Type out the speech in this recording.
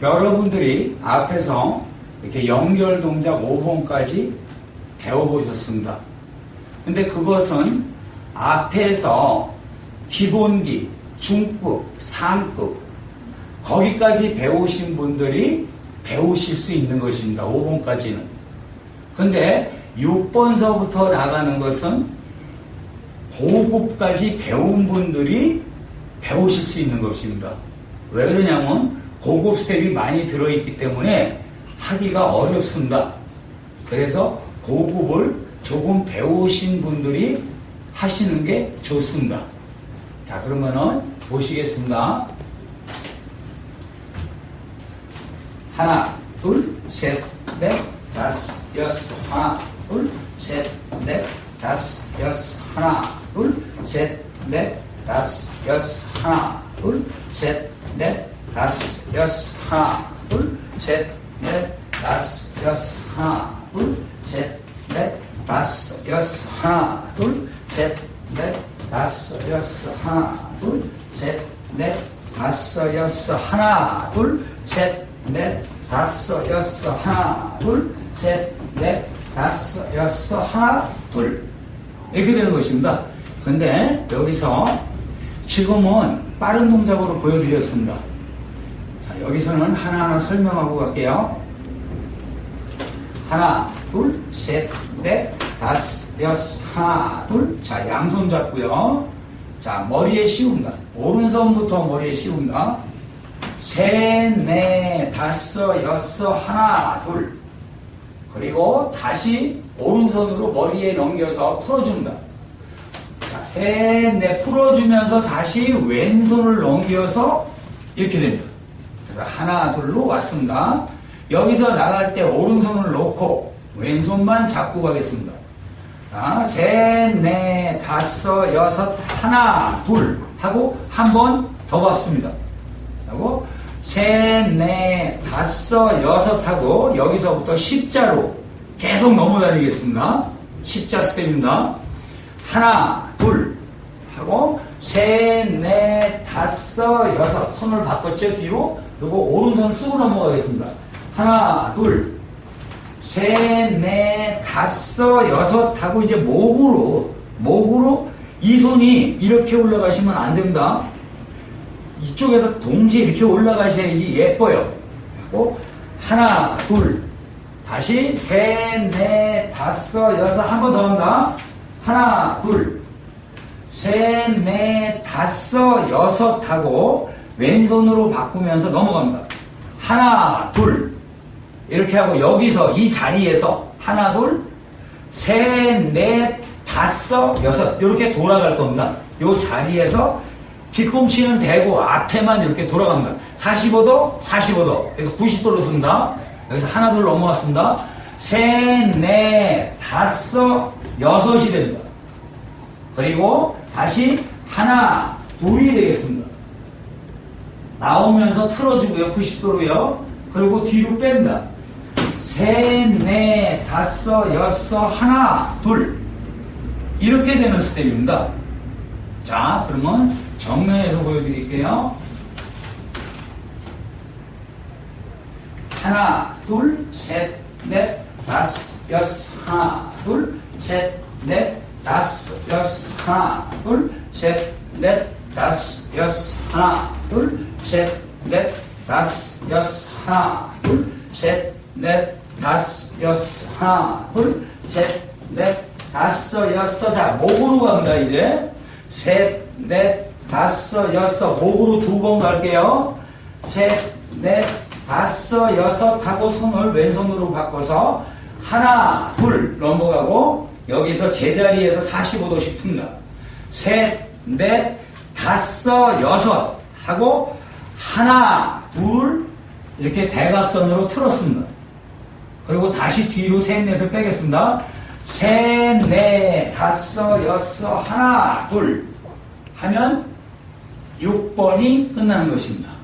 여러분들이 앞에서 이렇게 연결 동작 5번까지 배워보셨습니다. 근데 그것은 앞에서 기본기, 중급, 상급, 거기까지 배우신 분들이 배우실 수 있는 것입니다. 5번까지는. 근데 6번서부터 나가는 것은 고급까지 배운 분들이 배우실 수 있는 것입니다. 왜 그러냐면 고급 스텝이 많이 들어있기 때문에 하기가 어렵습니다. 그래서 고급을 조금 배우신 분들이 하시는 게 좋습니다. 자, 그러면은 보시겠습니다. 하나, 둘, 셋, 넷, 다섯, 여섯, 하나, 둘, 셋, 넷, 다섯, 여섯, 하나, 둘, 셋, 넷, 다섯, 여섯, 하나, 둘, 셋, 넷, 다섯, 여섯, 하나, 둘, 셋, 넷, 다섯, 여섯, 하나, 둘, 셋, 넷, 다섯, 여섯, 하나, 둘, 셋, 넷, 다섯, 여섯, 하나, 둘, 셋, 넷, 다섯, 여섯, 하나, 둘, 셋, 넷, 다섯, 여섯, 하나, 둘, 셋, 넷, 다섯, 여섯, 하나, 둘. 이렇게 되는 것입니다. 근데 여기서 지금은 빠른 동작으로 보여드렸습니다. 자, 여기서는 하나하나 설명하고 갈게요. 하나, 둘, 셋, 넷, 다섯, 여섯, 하나, 둘. 자, 양손 잡고요. 자, 머리에 씌웁니다. 오른손부터 머리에 씌웁니다. 셋, 넷, 다섯, 여섯, 하나, 둘. 그리고 다시 오른손으로 머리에 넘겨서 풀어줍니다. 자, 셋, 넷 풀어주면서 다시 왼손을 넘겨서 이렇게 됩니다. 그래서 하나, 둘로 왔습니다. 여기서 나갈 때 오른손을 놓고 왼손만 잡고 가겠습니다. 자, 셋, 넷, 다섯, 여섯, 하나, 둘 하고 한 번 더 밟습니다. 하고 셋, 넷, 다섯, 여섯 하고 여기서부터 십자로 계속 넘어다니겠습니다. 십자 스텝입니다. 하나, 둘 하고 셋, 넷, 다섯, 여섯 손을 바꿨죠 뒤로 그리고 오른손 쓰고 넘어가겠습니다. 하나, 둘, 셋, 넷, 다섯, 여섯 하고 이제 목으로 목으로 이 손이 이렇게 올라가시면 안 된다. 이쪽에서 동시에 이렇게 올라가셔야지 예뻐요. 하고 하나, 둘, 다시 셋, 넷, 다섯, 여섯 한 번 더 한다. 하나, 둘, 셋, 넷, 다섯, 여섯 하고 왼손으로 바꾸면서 넘어갑니다. 하나, 둘, 이렇게 하고 여기서 이 자리에서 하나, 둘, 셋, 넷, 다섯, 여섯 이렇게 돌아갈 겁니다. 이 자리에서 뒤꿈치는 대고 앞에만 이렇게 돌아갑니다. 45도, 45도. 그래서 90도로 씁니다. 여기서 하나, 둘 넘어갔습니다. 셋, 넷, 다섯, 여섯이 됩니다. 그리고 다시 하나, 둘이 되겠습니다. 나오면서 틀어주고요. 90도로요. 그리고 뒤로 뺍니다. 셋, 넷, 다섯, 여섯, 하나, 둘. 이렇게 되는 스텝입니다. 자, 그러면 정면에서 보여드릴게요. 하나, 둘, 셋, 넷, 다섯, 여섯, 하나, 둘, 셋, 넷, 다섯, 여섯, 하나, 둘, 셋, 넷, 다섯, 여섯, 하나, 둘, 셋, 넷, 다섯, 여섯, 하나, 둘, 셋, 넷, 다섯, 여섯, 하나, 둘, 셋, 넷, 다섯, 여섯. 자, 목으로 갑니다, 이제. 셋, 넷, 다섯, 여섯. 목으로 두 번 갈게요. 셋, 넷, 다섯, 여섯 하고 손을 왼손으로 바꿔서 하나, 둘 넘어가고 여기서 제자리에서 45도씩 틉니다. 셋, 넷, 다섯, 여섯 하고 하나, 둘 이렇게 대각선으로 틀었습니다. 그리고 다시 뒤로 셋, 넷을 빼겠습니다. 셋, 넷, 다섯, 여섯, 하나, 둘 하면 6번이 끝나는 것입니다.